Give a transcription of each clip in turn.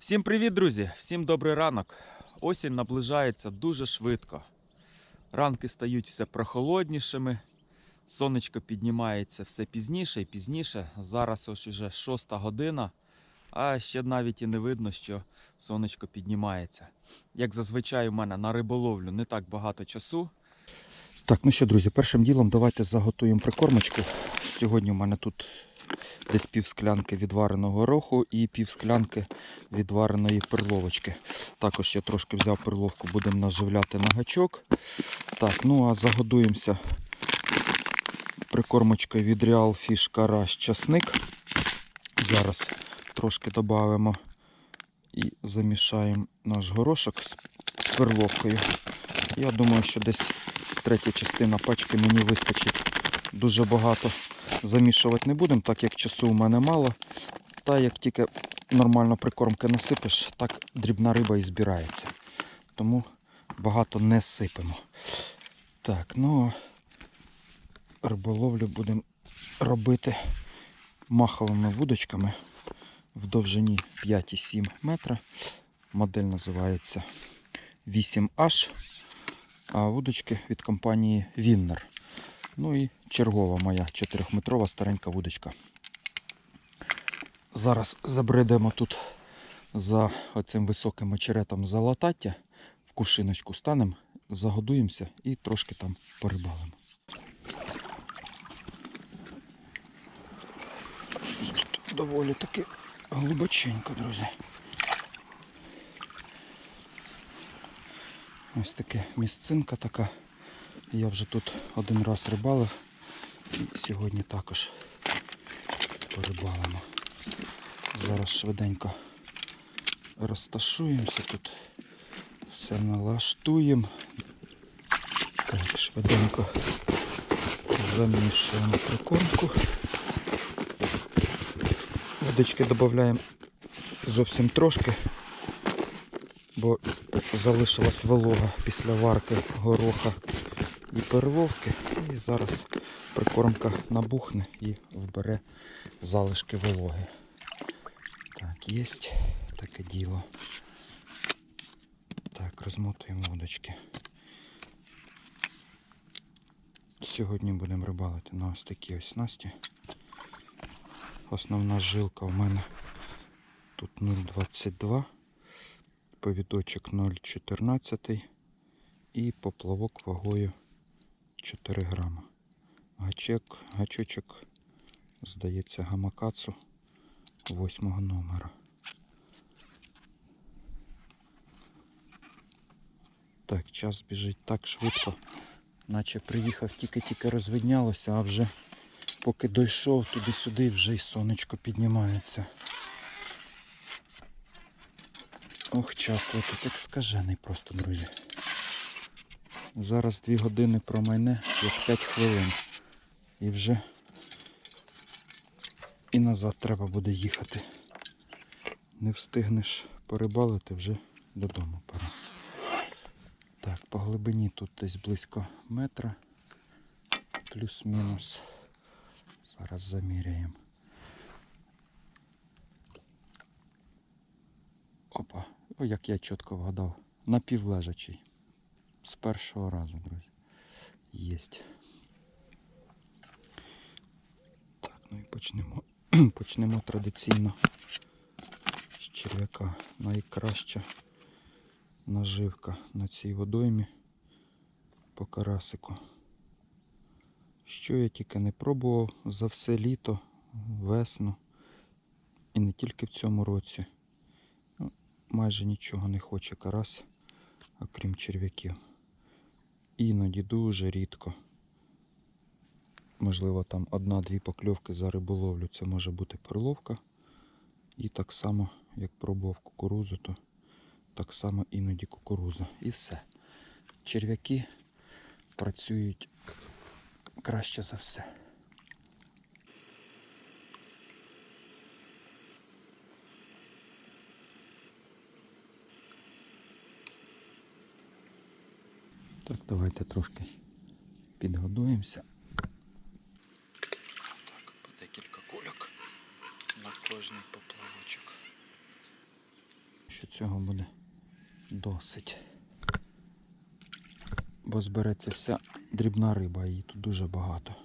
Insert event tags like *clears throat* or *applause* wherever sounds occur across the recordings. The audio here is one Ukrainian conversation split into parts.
Всім привіт, друзі! Всім добрий ранок. Осінь наближається дуже швидко. Ранки стають все прохолоднішими, сонечко піднімається все пізніше і пізніше. Зараз ось уже 6 година, а ще навіть і не видно, що сонечко піднімається. Як зазвичай у мене на риболовлю не так багато часу. Так, ну що, друзі, першим ділом давайте заготуємо прикормочку. Сьогодні у мене тут десь пів склянки відвареного гороху і пів склянки відвареної перловочки. Також я трошки взяв перловку, будемо наживляти на гачок. Так, ну а загодуємося прикормочкою від Real Fish Карась часник. Зараз трошки додамо і замішаємо наш горошок з перловкою. Я думаю, що десь третя частина пачки мені вистачить. Дуже багато замішувати не будемо, так як часу у мене мало. Та як тільки нормально прикормки насипеш, так дрібна риба і збирається. Тому багато не сипемо. Так, ну риболовлю будемо робити маховими вудочками в довжині 5,7 метра. Модель називається 8H а вудочки від компанії Віннер. Ну і чергова моя 4-метрова старенька вудочка. Зараз забредемо тут за оцим високим очеретом за латаття, в кушиночку станемо, загодуємося і трошки там порибалимо. Щось тут доволі таки глибоченько, друзі. Ось таке місцинка така. Я вже тут один раз рибалив і сьогодні також порибалимо. Зараз швиденько розташуємося тут, все налаштуємо. Так, швиденько замішуємо прикормку. Водички додаємо зовсім трошки, бо залишилась волога після варки гороха і перловки. І зараз прикормка набухне і вбере залишки вологи. Так, є таке діло. Так, розмотуємо водочки. Сьогодні будемо рибалити на ось такі ось снасті. Основна жилка у мене тут 0,22 повідочок 0,14 і поплавок вагою 4 грама. Гачок, гачочок, здається, гамакацу 8 номера. Так, час біжить так швидко, наче приїхав, тільки-тільки розвиднялося, а вже поки дійшов туди-сюди, вже й сонечко піднімається. Ох, час летить, як скажений просто, друзі. Зараз 2 години промайне, як 5 хвилин. І вже і назад треба буде їхати. Не встигнеш порибалити, вже додому пора. Так, по глибині тут десь близько метра. Плюс-мінус. Зараз заміряємо. Опа, о, як я чітко вгадав. Напівлежачий. З першого разу, друзі. Єсть. Так, ну і почнемо. *clears throat* почнемо традиційно з черв'яка. Найкраща наживка на цій водоймі по карасику. Що я тільки не пробував за все літо, весну і не тільки в цьому році майже нічого не хоче карась, окрім черв'яків. Іноді дуже рідко. Можливо, там одна-дві покльовки за риболовлю це може бути перловка. І так само, як пробував кукурузу, то так само іноді кукуруза. І все. Черв'яки працюють краще за все. Так, давайте трошки підгодуємося. Так, по декілька кульок на кожний поплавочок. цього буде досить. Бо збереться вся дрібна риба, її тут дуже багато.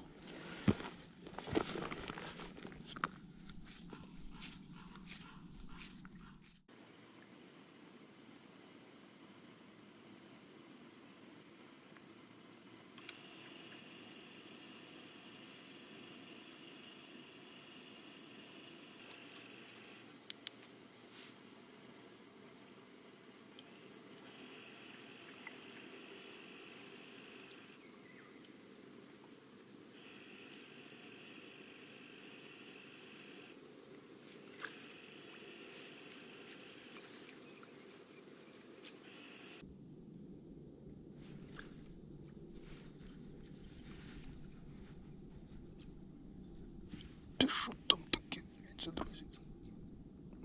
Ти що там таке? Дивіться, друзі.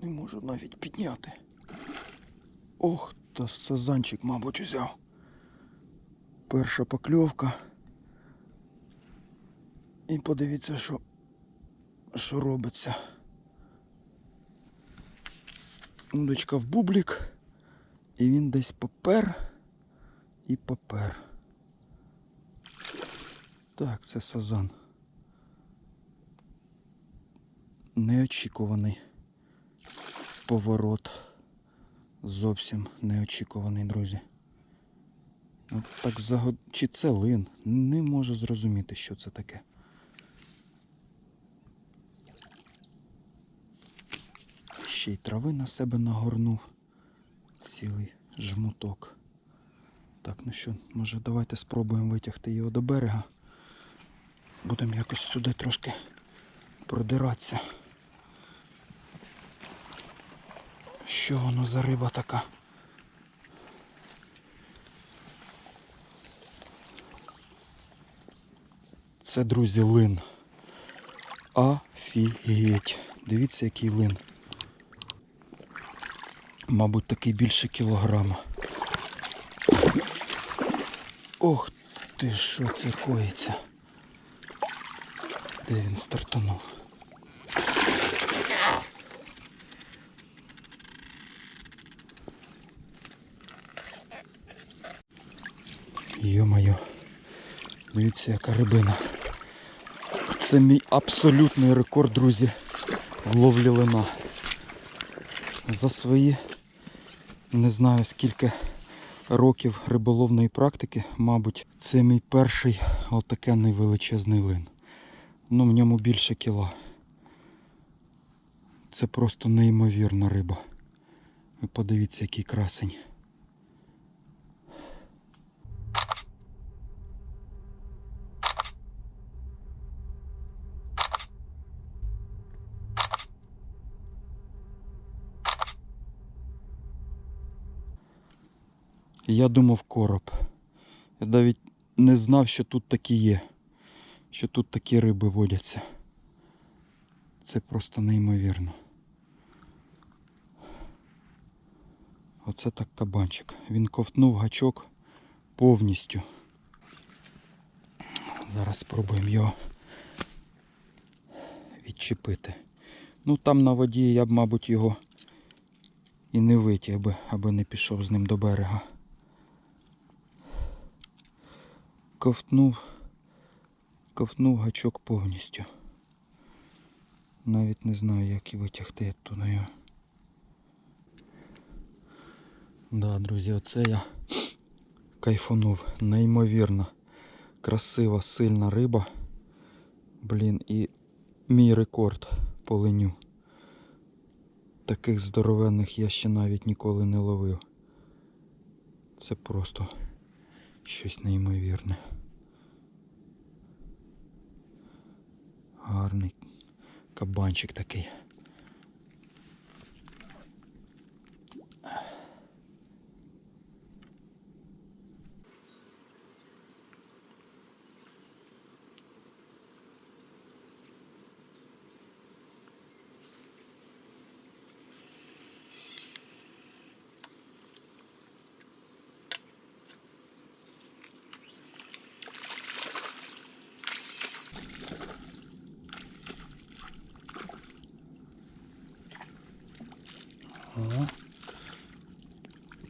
Не можу навіть підняти. Ох, та сазанчик, мабуть, узяв. Перша покльовка. І подивіться, що, що робиться. Удочка в бублік. І він десь попер і попер. Так, це сазан. неочікуваний поворот. Зовсім неочікуваний, друзі. От так загод... Чи це лин? Не можу зрозуміти, що це таке. Ще й трави на себе нагорнув. Цілий жмуток. Так, ну що, може давайте спробуємо витягти його до берега. Будемо якось сюди трошки продиратися. Що воно за риба така? Це, друзі, лин. Афігеть. Дивіться, який лин. Мабуть, такий більше кілограма. Ох ти, що це коїться? Де він стартанув? Дивіться, яка рибина. Це мій абсолютний рекорд, друзі, в ловлі лина. За свої не знаю скільки років риболовної практики, мабуть, це мій перший отакенний величезний лин. Ну, в ньому більше кіла. Це просто неймовірна риба. Ви подивіться, який красень. Я думав короб. Я навіть не знав, що тут такі є. Що тут такі риби водяться. Це просто неймовірно. Оце так кабанчик. Він ковтнув гачок повністю. Зараз спробуємо його відчепити. Ну там на воді я б, мабуть, його і не витяг би, аби не пішов з ним до берега. Ковтнув, ковтнув гачок повністю. Навіть не знаю, як і витягти туди його. Да, друзі, оце я кайфанув. Неймовірно. Красива, сильна риба. Блін, і мій рекорд по леню. Таких здоровенних я ще навіть ніколи не ловив. Це просто щось неймовірне. Гарний кабанчик такий. О,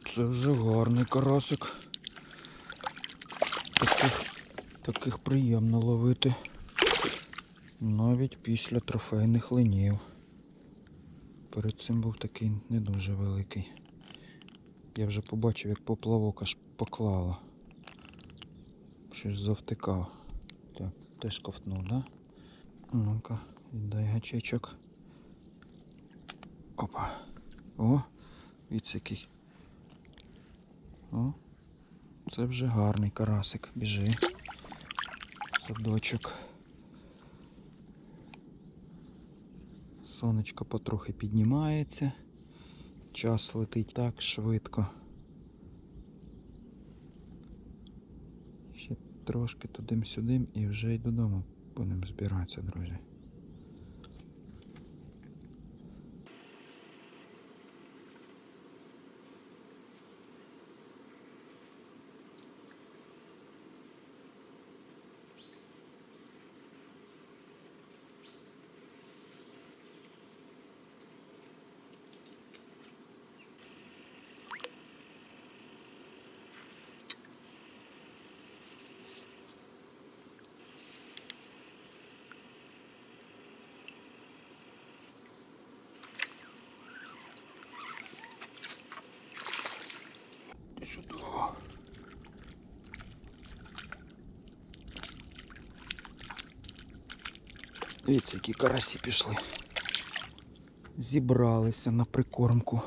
Це вже гарний карасик. Таких, таких приємно ловити. Навіть після трофейних линів. Перед цим був такий не дуже великий. Я вже побачив, як поплавок аж поклало. Щось завтикав. Так, теж ковтнув, да? Ну-ка, віддай гачечок. Опа. О, Віць який. О, це вже гарний карасик. Біжи. Садочок. Сонечко потрохи піднімається. Час летить так швидко. Ще трошки туди-сюди і вже й додому будемо збиратися, друзі. Сюди. Дивіться, які карасі пішли. Зібралися на прикормку.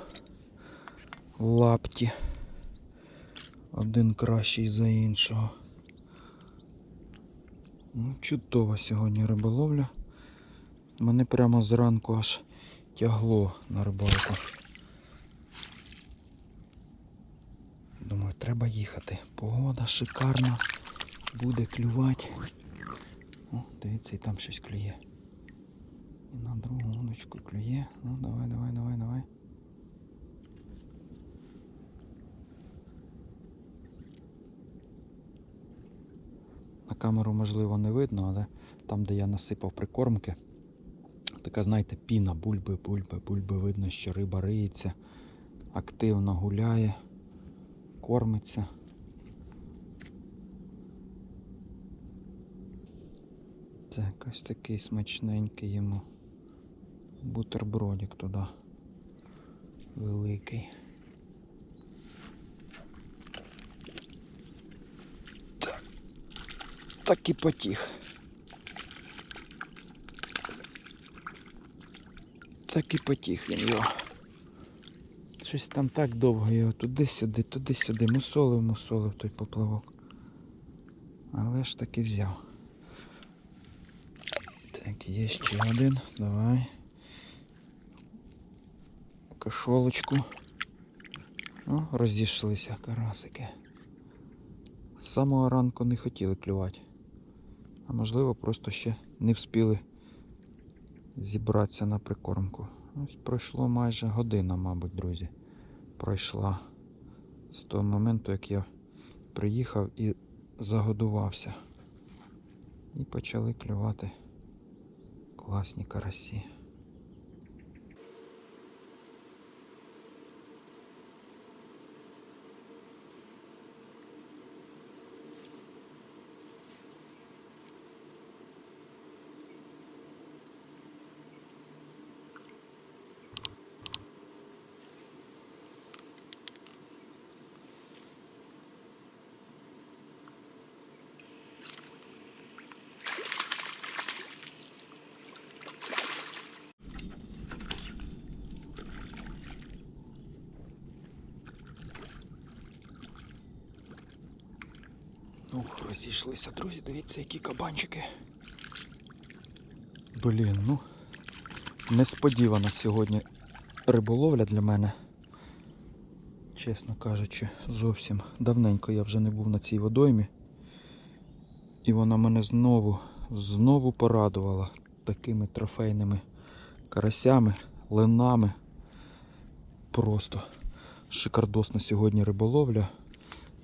Лапті. Один кращий за іншого. Ну, чудова сьогодні риболовля. Мене прямо зранку аж тягло на рибалку. Думаю, треба їхати. Погода шикарна. Буде клювати. О, дивіться, і там щось клює. І на другу удочку клює. Ну, давай, давай, давай, давай. На камеру можливо не видно, але там, де я насипав прикормки, така, знаєте, піна, бульби, бульби, бульби, видно, що риба риється, активно гуляє кормиться. Це якось такий смачненький йому бутербродик туди. Великий. Так, так і потіх. Так і потіх він його. Щось там так довго його туди-сюди, туди-сюди, мусолив, мусолив той поплавок. Але ж таки взяв. Так, є ще один. Давай. Кашолочку. О, розійшлися карасики. З самого ранку не хотіли клювати. А можливо просто ще не вспіли зібратися на прикормку. Ось пройшло майже година, мабуть, друзі. Пройшла з того моменту, як я приїхав і загодувався. І почали клювати класні карасі. Ух, розійшлися, друзі, дивіться, які кабанчики. Блін, ну несподівана сьогодні риболовля для мене. Чесно кажучи, зовсім давненько я вже не був на цій водоймі. І вона мене знову, знову порадувала такими трофейними карасями, ленами. Просто шикардосна сьогодні риболовля.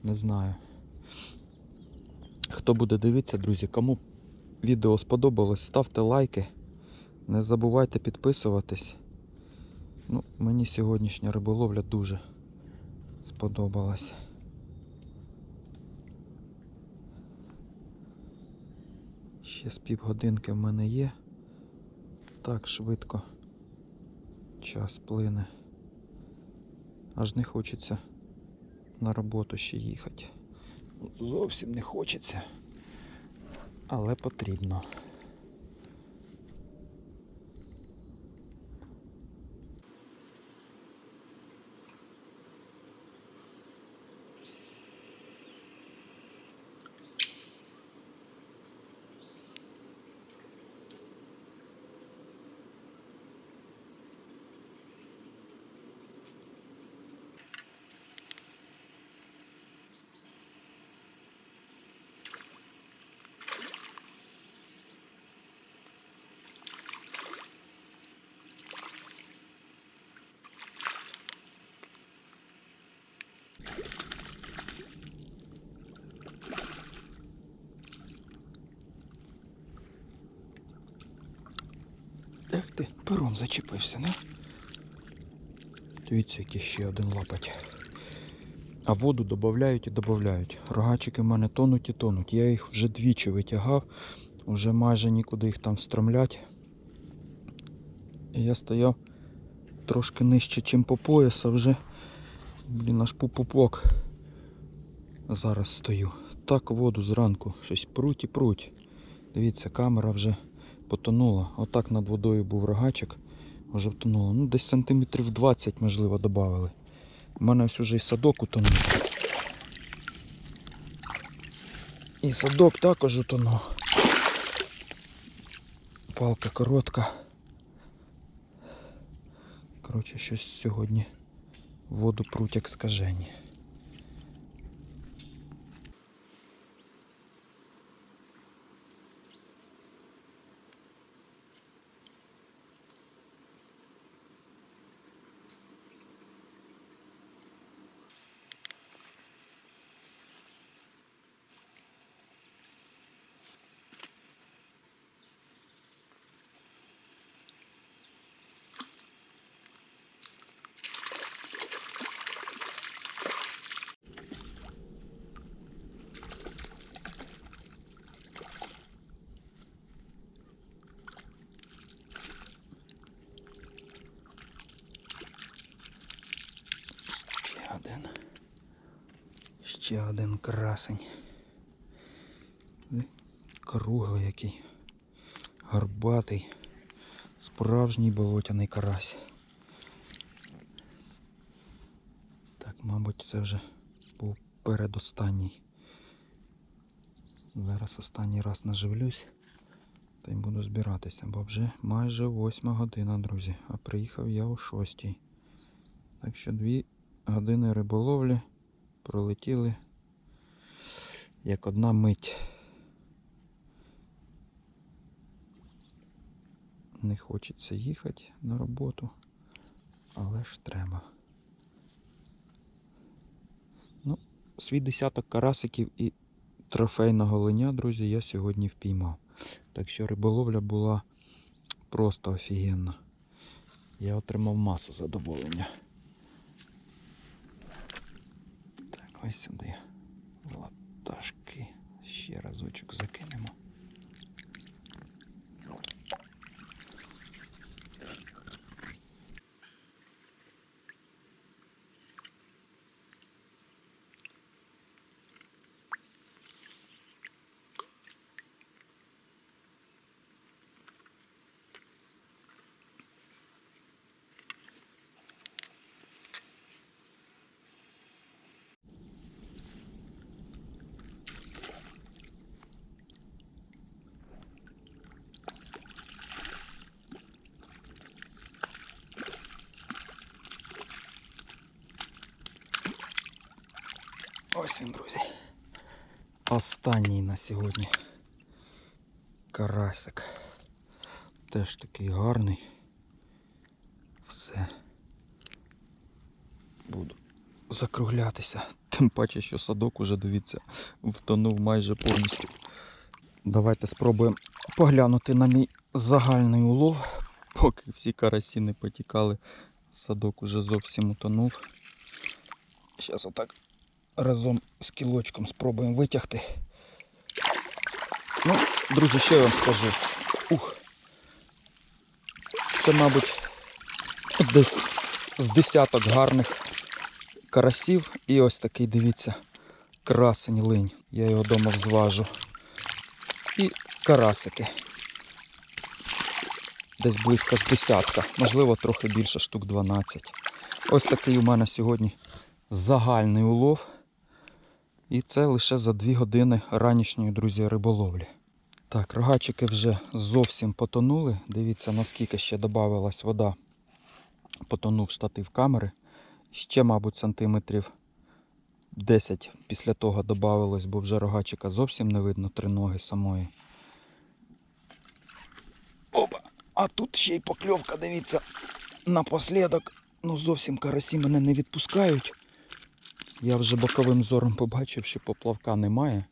Не знаю. Хто буде дивитися, друзі, кому відео сподобалось, ставте лайки. Не забувайте підписуватись. Ну, мені сьогоднішня риболовля дуже, сподобалась. Ще з півгодинки в мене є. Так швидко час плине. Аж не хочеться на роботу ще їхати. Зовсім не хочеться. Але потрібно. Ех ти, пером зачепився, не? Дивіться, який ще один лапать. А воду додають і додають. Рогачики в мене тонуть і тонуть. Я їх вже двічі витягав, вже майже нікуди їх там стромлять. І я стояв трошки нижче, чим по пояс, а вже, блін, аж по пупок. Зараз стою. Так воду зранку, щось пруть і пруть. Дивіться, камера вже потонула. Отак над водою був рогачик, вже втонуло. Ну, десь сантиметрів 20, можливо, додали. У мене ось уже і садок утонув. І садок також утонув. Палка коротка. Коротше, щось сьогодні воду пруть як скажені. Ще один. Ще один красень. Круглий який. Гарбатий. Справжній болотяний карась. Так, мабуть, це вже був передостанній. Зараз останній раз наживлюсь та й буду збиратися, бо вже майже восьма година, друзі. А приїхав я о шостій. Так що дві години риболовлі пролетіли як одна мить. Не хочеться їхати на роботу, але ж треба. Ну, свій десяток карасиків і трофейного линя, друзі, я сьогодні впіймав. Так що риболовля була просто офігенна. Я отримав масу задоволення. Так, ось сюди. Латашки. Ще разочок закинемо. Ось він, друзі. Останній на сьогодні. Карасик. Теж такий гарний. Все. Буду закруглятися. Тим паче, що садок уже, дивіться, втонув майже повністю. Давайте спробуємо поглянути на мій загальний улов. Поки всі карасі не потікали, садок уже зовсім утонув. Зараз отак разом з кілочком спробуємо витягти. Ну, друзі, що я вам скажу? Ух. Це, мабуть, десь з десяток гарних карасів. І ось такий, дивіться, красень линь. Я його вдома зважу. І карасики. Десь близько з десятка, можливо, трохи більше, штук 12. Ось такий у мене сьогодні загальний улов. І це лише за 2 години ранішньої, друзі, риболовлі. Так, рогачики вже зовсім потонули. Дивіться, наскільки ще додавалась вода. Потонув штатив камери. Ще, мабуть, сантиметрів 10 після того додавалось, бо вже рогачика зовсім не видно три ноги самої. Опа! А тут ще й покльовка, дивіться, напослідок. Ну зовсім карасі мене не відпускають. Я вже боковим зором побачив, що поплавка немає.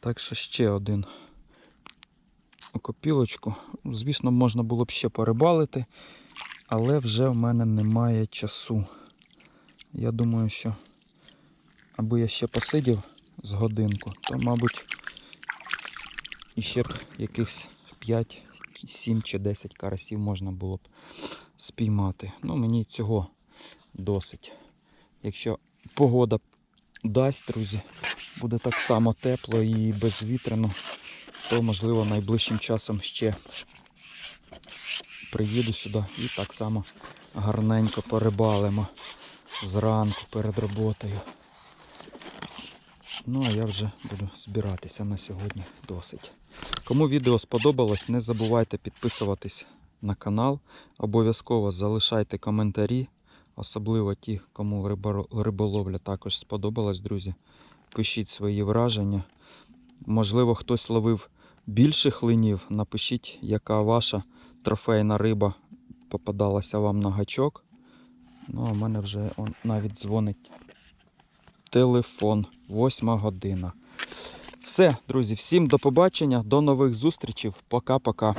Так що ще один у копілочку. Звісно, можна було б ще порибалити, але вже в мене немає часу. Я думаю, що аби я ще посидів з годинку, то, мабуть, іще б якихось 5, 7 чи 10 карасів можна було б спіймати. Ну, мені цього досить. Якщо погода дасть, друзі, буде так само тепло і безвітряно, то можливо найближчим часом ще приїду сюди і так само гарненько порибалимо зранку перед роботою. Ну, а я вже буду збиратися на сьогодні досить. Кому відео сподобалось, не забувайте підписуватись на канал. Обов'язково залишайте коментарі, особливо ті, кому риболовля також сподобалась, друзі. Пишіть свої враження. Можливо, хтось ловив більше хлинів. Напишіть, яка ваша трофейна риба попадалася вам на гачок. Ну, а в мене вже он, навіть дзвонить телефон. Восьма година. Все, друзі, всім до побачення, до нових зустрічей. Пока-пока.